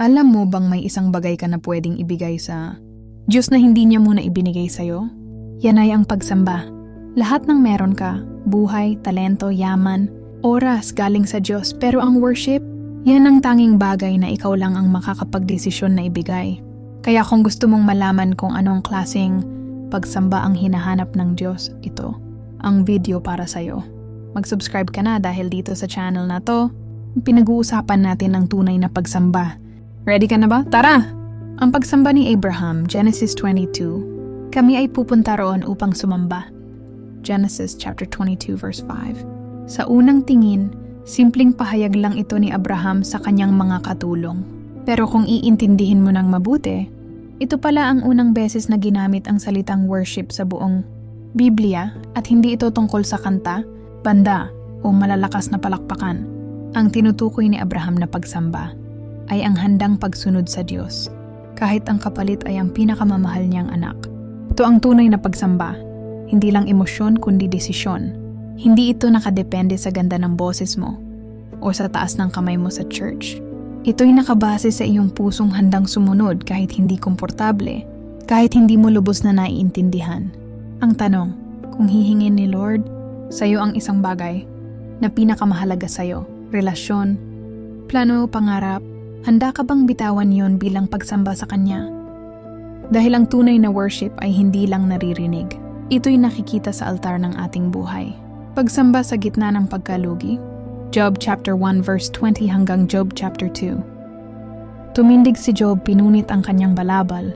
Alam mo bang may isang bagay ka na pwedeng ibigay sa Diyos na hindi niya muna ibinigay sa'yo? Yan ay ang pagsamba. Lahat ng meron ka, buhay, talento, yaman, oras galing sa Diyos. Pero ang worship, yan ang tanging bagay na ikaw lang ang makakapagdesisyon na ibigay. Kaya kung gusto mong malaman kung anong klaseng pagsamba ang hinahanap ng Diyos, ito, ang video para sa'yo. Mag-subscribe ka na dahil dito sa channel na to, pinag-uusapan natin ang tunay na pagsamba. Ready ka na ba? Tara! Ang pagsamba ni Abraham, Genesis 22. Kami ay pupunta roon upang sumamba. Genesis chapter 22 verse 5. Sa unang tingin, simpleng pahayag lang ito ni Abraham sa kanyang mga katulong. Pero kung iintindihin mo ng mabuti, ito pala ang unang beses na ginamit ang salitang worship sa buong Biblia at hindi ito tungkol sa kanta, banda o malalakas na palakpakan. Ang tinutukoy ni Abraham na pagsamba ay ang handang pagsunod sa Diyos, kahit ang kapalit ay ang pinakamamahal niyang anak. Ito ang tunay na pagsamba, hindi lang emosyon kundi desisyon. Hindi ito nakadepende sa ganda ng boses mo o sa taas ng kamay mo sa church. Ito'y nakabase sa iyong pusong handang sumunod kahit hindi komportable, kahit hindi mo lubos na naiintindihan. Ang tanong, kung hihingin ni Lord, sa'yo ang isang bagay na pinakamahalaga sa'yo, relasyon, plano, pangarap, handa ka bang bitawan yon bilang pagsamba sa Kanya? Dahil ang tunay na worship ay hindi lang naririnig. Ito'y nakikita sa altar ng ating buhay. Pagsamba sa gitna ng pagkalugi. Job chapter 1 verse 20 hanggang Job chapter 2. Tumindig si Job pinunit ang kanyang balabal.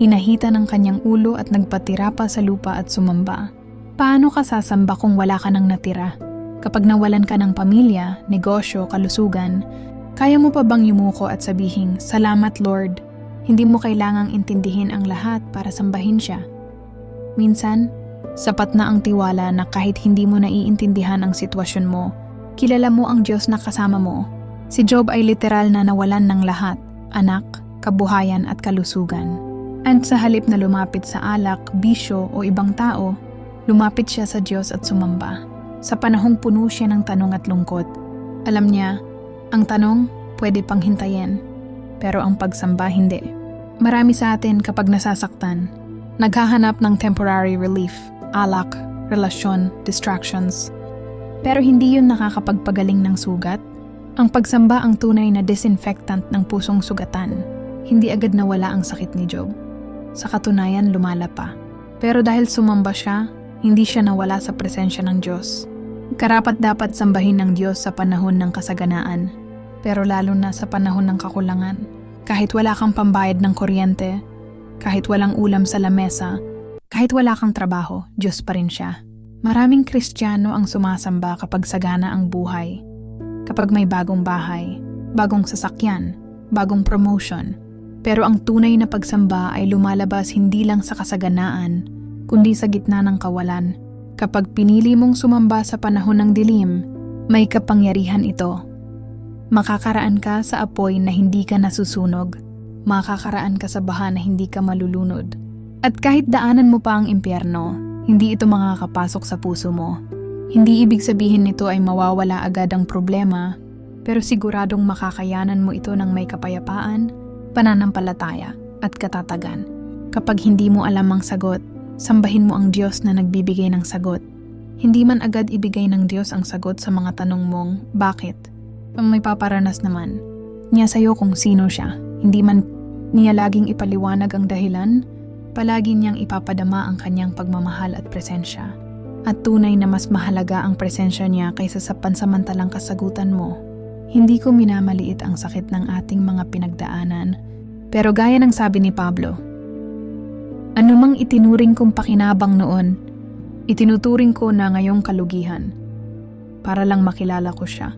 Inahita ng kanyang ulo at nagpatira pa sa lupa at sumamba. Paano ka sasamba kung wala ka nang natira? Kapag nawalan ka ng pamilya, negosyo, kalusugan, kaya mo pa bang yumuko at sabihin, Salamat Lord, hindi mo kailangang intindihin ang lahat para sambahin siya. Minsan, sapat na ang tiwala na kahit hindi mo naiintindihan ang sitwasyon mo, kilala mo ang Diyos na kasama mo. Si Job ay literal na nawalan ng lahat, anak, kabuhayan at kalusugan. And sa halip na lumapit sa alak, bisyo o ibang tao, lumapit siya sa Diyos at sumamba. Sa panahong puno siya ng tanong at lungkot, alam niya, ang tanong pwede pang hintayin, pero ang pagsamba hindi. Marami sa atin kapag nasasaktan, naghahanap ng temporary relief, alak, relasyon, distractions. Pero hindi yun nakakapagpagaling ng sugat. Ang pagsamba ang tunay na disinfectant ng pusong sugatan. Hindi agad nawala ang sakit ni Job. Sa katunayan, lumala pa. Pero dahil sumamba siya, hindi siya nawala sa presensya ng Diyos. Karapat dapat sambahin ng Diyos sa panahon ng kasaganaan, pero lalo na sa panahon ng kakulangan. Kahit wala kang pambayad ng kuryente, kahit walang ulam sa lamesa, kahit wala kang trabaho, Diyos pa rin siya. Maraming Kristiyano ang sumasamba kapag sagana ang buhay. Kapag may bagong bahay, bagong sasakyan, bagong promotion. Pero ang tunay na pagsamba ay lumalabas hindi lang sa kasaganaan, kundi sa gitna ng kawalan. Kapag pinili mong sumamba sa panahon ng dilim, may kapangyarihan ito. Makakaraan ka sa apoy na hindi ka nasusunog. Makakaraan ka sa baha na hindi ka malulunod. At kahit daanan mo pa ang impyerno, hindi ito makakapasok sa puso mo. Hindi ibig sabihin nito ay mawawala agad ang problema, pero siguradong makakayanan mo ito ng may kapayapaan, pananampalataya, at katatagan. Kapag hindi mo alam ang sagot, sambahin mo ang Diyos na nagbibigay ng sagot. Hindi man agad ibigay ng Diyos ang sagot sa mga tanong mong, bakit? Ang may paparanas naman, niya sa'yo kung sino siya. Hindi man niya laging ipaliwanag ang dahilan, palagi niyang ipapadama ang kanyang pagmamahal at presensya. At tunay na mas mahalaga ang presensya niya kaysa sa pansamantalang kasagutan mo. Hindi ko minamaliit ang sakit ng ating mga pinagdaanan, pero gaya ng sabi ni Pablo, Anumang itinuring kong pakinabang noon, itinuturing ko na ngayong kalugihan, para lang makilala ko siya.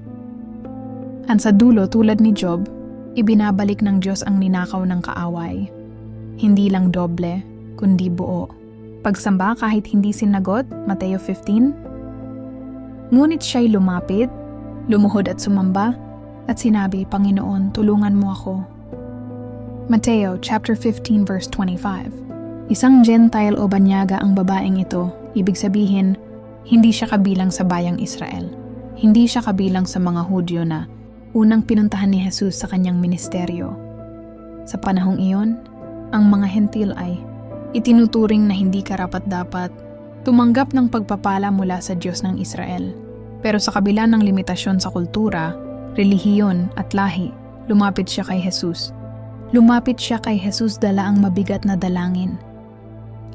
At sa dulo tulad ni Job, ibinabalik ng Diyos ang ninakaw ng kaaway. Hindi lang doble, kundi buo. Pagsamba kahit hindi sinagot, Mateo 15. Ngunit siya'y lumapit, lumuhod at sumamba, at sinabi, Panginoon, tulungan mo ako. Mateo chapter 15 verse 25. Isang Gentile o banyaga ang babaeng ito, ibig sabihin, hindi siya kabilang sa bayang Israel. Hindi siya kabilang sa mga Hudyo na unang pinuntahan ni Jesus sa kanyang ministeryo. Sa panahong iyon, ang mga hentil ay itinuturing na hindi karapat-dapat, tumanggap ng pagpapala mula sa Diyos ng Israel. Pero sa kabila ng limitasyon sa kultura, relihiyon at lahi, lumapit siya kay Jesus. Lumapit siya kay Jesus dala ang mabigat na dalangin.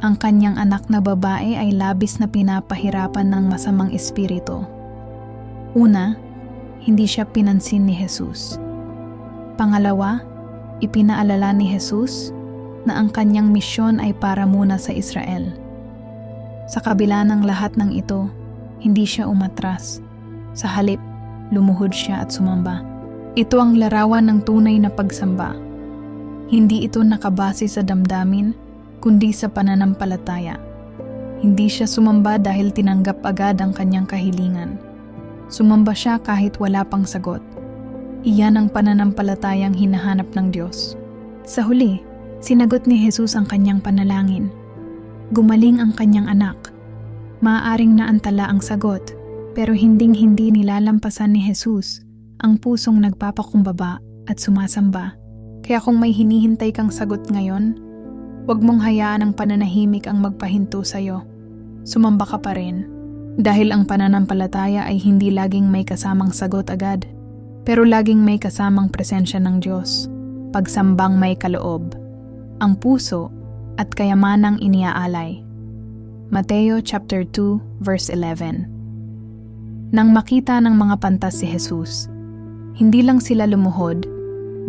Ang kanyang anak na babae ay labis na pinapahirapan ng masamang espiritu. Una, hindi siya pinansin ni Jesus. Pangalawa, ipinaalala ni Jesus na ang kanyang misyon ay para muna sa Israel. Sa kabila ng lahat ng ito, hindi siya umatras. Sa halip, lumuhod siya at sumamba. Ito ang larawan ng tunay na pagsamba. Hindi ito nakabase sa damdamin, kundi sa pananampalataya. Hindi siya sumamba dahil tinanggap agad ang kanyang kahilingan. Sumamba siya kahit wala pang sagot. Iyan ang pananampalatayang hinahanap ng Diyos. Sa huli, sinagot ni Jesus ang kanyang panalangin. Gumaling ang kanyang anak. Maaaring naantala ang sagot, pero hinding-hindi nilalampasan ni Jesus ang pusong nagpapakumbaba at sumasamba. Kaya kung may hinihintay kang sagot ngayon, huwag mong hayaan ang pananahimik ang magpahinto sa'yo. Sumamba ka pa rin. Dahil ang pananampalataya ay hindi laging may kasamang sagot agad pero laging may kasamang presensya ng Diyos, pagsambang may kaloob, ang puso at kayamanang iniaalay. Mateo chapter 2 verse 11. Nang makita ng mga pantas si Jesus, hindi lang sila lumuhod,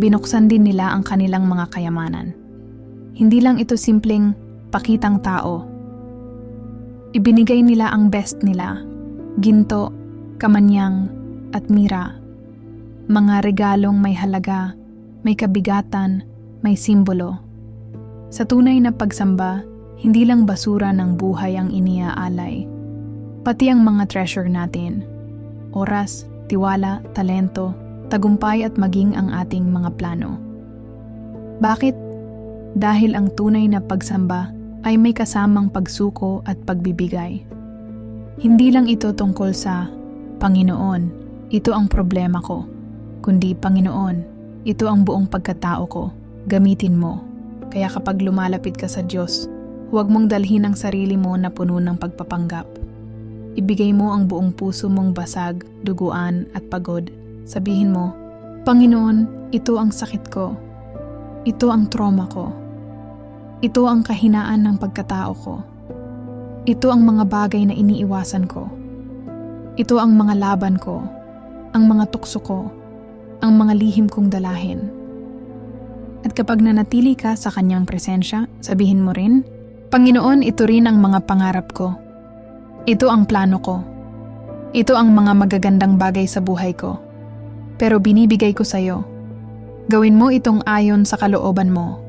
binuksan din nila ang kanilang mga kayamanan. Hindi lang ito simpleng pakitang tao. Ibinigay nila ang best nila, ginto, kamanyang, at mira mga regalong may halaga, may kabigatan, may simbolo. Sa tunay na pagsamba, hindi lang basura ng buhay ang iniaalay, pati ang mga treasure natin. Oras, tiwala, talento, tagumpay at maging ang ating mga plano. Bakit? Dahil ang tunay na pagsamba ay may kasamang pagsuko at pagbibigay. Hindi lang ito tungkol sa Panginoon, ito ang problema ko kundi Panginoon, ito ang buong pagkatao ko, gamitin mo. Kaya kapag lumalapit ka sa Diyos, huwag mong dalhin ang sarili mo na puno ng pagpapanggap. Ibigay mo ang buong puso mong basag, duguan at pagod. Sabihin mo, Panginoon, ito ang sakit ko. Ito ang trauma ko. Ito ang kahinaan ng pagkatao ko. Ito ang mga bagay na iniiwasan ko. Ito ang mga laban ko, ang mga tukso ko, ang mga lihim kong dalahin. At kapag nanatili ka sa kanyang presensya, sabihin mo rin, Panginoon, ito rin ang mga pangarap ko. Ito ang plano ko. Ito ang mga magagandang bagay sa buhay ko. Pero binibigay ko sa iyo. Gawin mo itong ayon sa kalooban mo.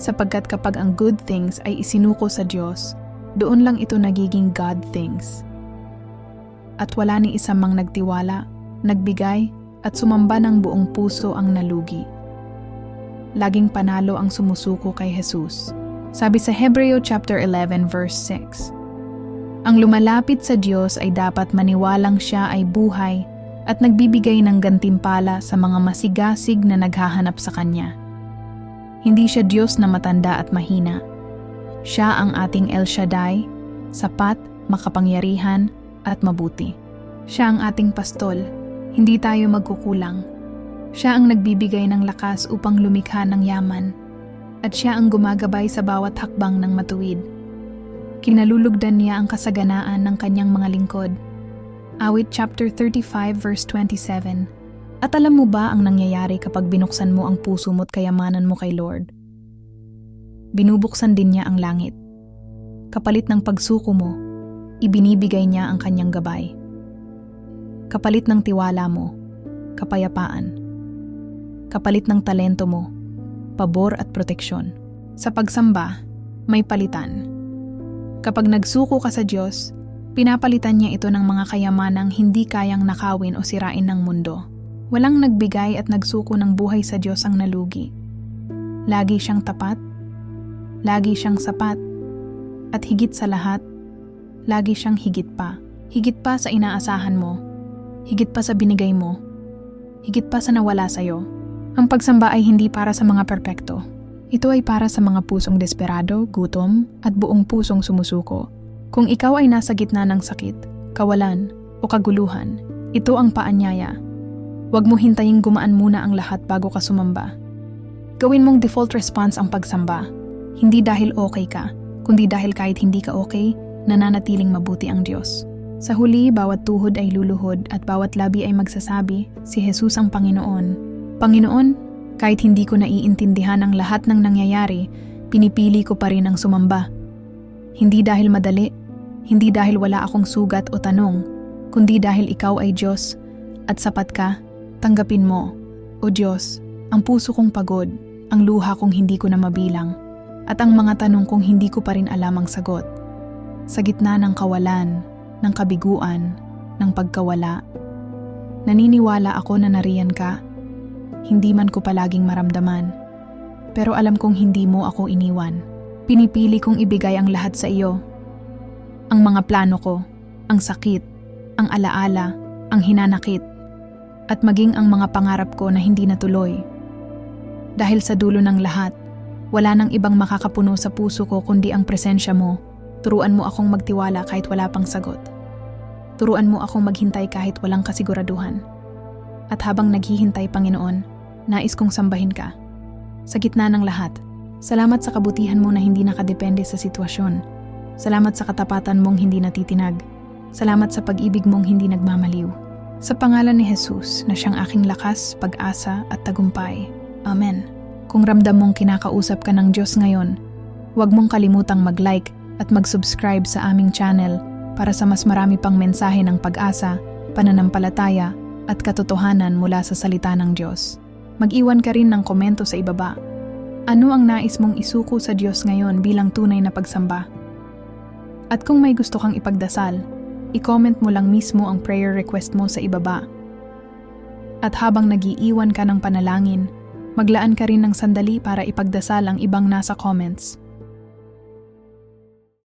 Sapagkat kapag ang good things ay isinuko sa Diyos, doon lang ito nagiging God things. At wala ni isang mang nagtiwala, nagbigay, at sumamba ng buong puso ang nalugi. Laging panalo ang sumusuko kay Jesus. Sabi sa Hebreo chapter 11 verse 6. Ang lumalapit sa Diyos ay dapat maniwalang siya ay buhay at nagbibigay ng gantimpala sa mga masigasig na naghahanap sa Kanya. Hindi siya Diyos na matanda at mahina. Siya ang ating El Shaddai, sapat, makapangyarihan, at mabuti. Siya ang ating pastol, hindi tayo magkukulang. Siya ang nagbibigay ng lakas upang lumikha ng yaman, at siya ang gumagabay sa bawat hakbang ng matuwid. Kinalulugdan niya ang kasaganaan ng kanyang mga lingkod. Awit chapter 35 verse 27. At alam mo ba ang nangyayari kapag binuksan mo ang puso mo't kayamanan mo kay Lord? Binubuksan din niya ang langit. Kapalit ng pagsuko mo, ibinibigay niya ang kanyang gabay kapalit ng tiwala mo, kapayapaan. Kapalit ng talento mo, pabor at proteksyon. Sa pagsamba, may palitan. Kapag nagsuko ka sa Diyos, pinapalitan niya ito ng mga kayamanang hindi kayang nakawin o sirain ng mundo. Walang nagbigay at nagsuko ng buhay sa Diyos ang nalugi. Lagi siyang tapat, lagi siyang sapat, at higit sa lahat, lagi siyang higit pa. Higit pa sa inaasahan mo higit pa sa binigay mo, higit pa sa nawala sa'yo. Ang pagsamba ay hindi para sa mga perpekto. Ito ay para sa mga pusong desperado, gutom, at buong pusong sumusuko. Kung ikaw ay nasa gitna ng sakit, kawalan, o kaguluhan, ito ang paanyaya. Huwag mo hintaying gumaan muna ang lahat bago ka sumamba. Gawin mong default response ang pagsamba. Hindi dahil okay ka, kundi dahil kahit hindi ka okay, nananatiling mabuti ang Diyos. Sa huli, bawat tuhod ay luluhod at bawat labi ay magsasabi, si Jesus ang Panginoon. Panginoon, kahit hindi ko naiintindihan ang lahat ng nangyayari, pinipili ko pa rin ang sumamba. Hindi dahil madali, hindi dahil wala akong sugat o tanong, kundi dahil ikaw ay Diyos at sapat ka, tanggapin mo. O Diyos, ang puso kong pagod, ang luha kong hindi ko na mabilang, at ang mga tanong kong hindi ko pa rin alam ang sagot. Sa gitna ng kawalan, ng kabiguan, ng pagkawala, naniniwala ako na nariyan ka. Hindi man ko palaging maramdaman. Pero alam kong hindi mo ako iniwan. Pinipili kong ibigay ang lahat sa iyo. Ang mga plano ko, ang sakit, ang alaala, ang hinanakit, at maging ang mga pangarap ko na hindi natuloy. Dahil sa dulo ng lahat, wala nang ibang makakapuno sa puso ko kundi ang presensya mo. Turuan mo akong magtiwala kahit wala pang sagot. Turuan mo akong maghintay kahit walang kasiguraduhan. At habang naghihintay, Panginoon, nais kong sambahin ka. Sa gitna ng lahat, salamat sa kabutihan mo na hindi nakadepende sa sitwasyon. Salamat sa katapatan mong hindi natitinag. Salamat sa pag-ibig mong hindi nagmamaliw. Sa pangalan ni Jesus na siyang aking lakas, pag-asa at tagumpay. Amen. Kung ramdam mong kinakausap ka ng Diyos ngayon, huwag mong kalimutang mag-like at mag-subscribe sa aming channel para sa mas marami pang mensahe ng pag-asa, pananampalataya at katotohanan mula sa salita ng Diyos. Mag-iwan ka rin ng komento sa ibaba. Ano ang nais mong isuko sa Diyos ngayon bilang tunay na pagsamba? At kung may gusto kang ipagdasal, i-comment mo lang mismo ang prayer request mo sa ibaba. At habang nagiiwan ka ng panalangin, maglaan ka rin ng sandali para ipagdasal ang ibang nasa comments.